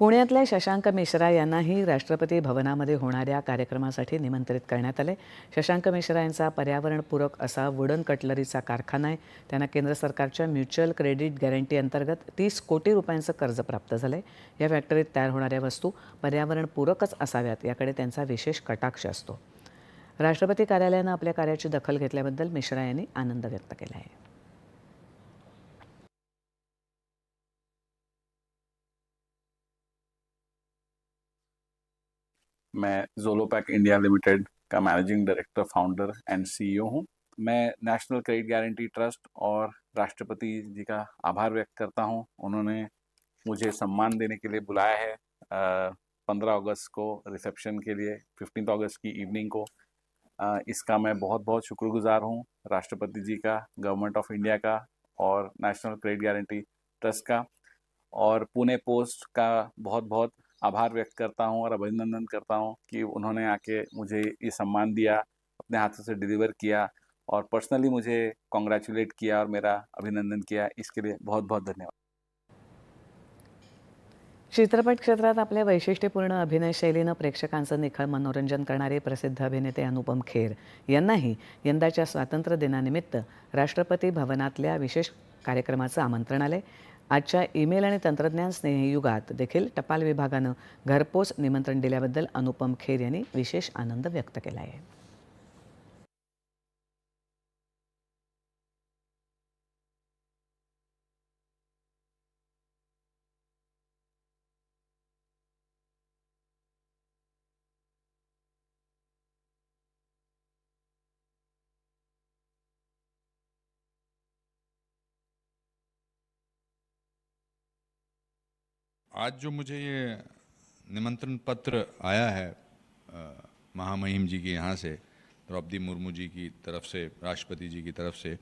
पुण्यातल्या शशांक मिश्रा यांनाही राष्ट्रपती भवनामध्ये होणाऱ्या कार्यक्रमासाठी निमंत्रित करण्यात आले. शशांक मिश्रा यांचा पर्यावरणपूरक असा वुडन कटलरीचा कारखाना आहे. त्यांना केंद्र सरकारच्या म्युच्युअल क्रेडिट गॅरंटी अंतर्गत तीस कोटी रुपयांचं कर्ज प्राप्त झालं आहे या फॅक्टरीत तयार होणाऱ्या वस्तू पर्यावरणपूरकच असाव्यात याकडे त्यांचा विशेष कटाक्ष असतो. राष्ट्रपती कार्यालयानं आपल्या कार्याची दखल घेतल्याबद्दल मिश्रा यांनी आनंद व्यक्त केला आहे. मैं जोलोपैक इंडिया लिमिटेड का managing director founder and CEO हूँ। मैं नेशनल क्रेडिट गारंटी ट्रस्ट और राष्ट्रपति जी का आभार व्यक्त करता हूँ। उन्होंने मुझे सम्मान देने के लिए बुलाया है पंद्रह अगस्त को रिसेप्शन के लिए फिफ्टीन अगस्त की इवनिंग को। अ, इसका मैं बहुत बहुत शुक्रगुजार हूँ राष्ट्रपति जी का गवर्नमेंट ऑफ़ इंडिया का और नेशनल क्रेडिट गारंटी ट्रस्ट का। और पुणे पोस्ट का बहुत बहुत आभार व्यक्त करता हूँ और अभिनंदन करता हूँ कि उन्होंने आके मुझे ये सम्मान दिया अपने हाथों से डिलीवर किया और पर्सनली मुझे कॉन्ग्रेचुलेट किया और मेरा अभिनंदन किया। इसके लिए बहुत बहुत धन्यवाद। चित्रपट क्षेत्रात आपल्या वैशिष्ट्यपूर्ण अभिनय शैलीनं प्रेक्षकांचं निखळ मनोरंजन करणारे प्रसिद्ध अभिनेते अनुपम खेर यांनाही यंदाच्या स्वातंत्र्य दिनानिमित्त राष्ट्रपती भवनातल्या विशेष कार्यक्रमाचं आमंत्रण आलंय. आजच्या ईमेल आणि तंत्रज्ञान स्नेही युगात देखील टपाल विभागानं घरपोच निमंत्रण दिल्याबद्दल अनुपम खेर यांनी विशेष आनंद व्यक्त केला आहे. आज जो मुझे ये निमंत्रण पत्र आया है महामहिम जी के यहाँ से, द्रौपदी मुर्मू जी की तरफ़ से, राष्ट्रपति जी की तरफ़ से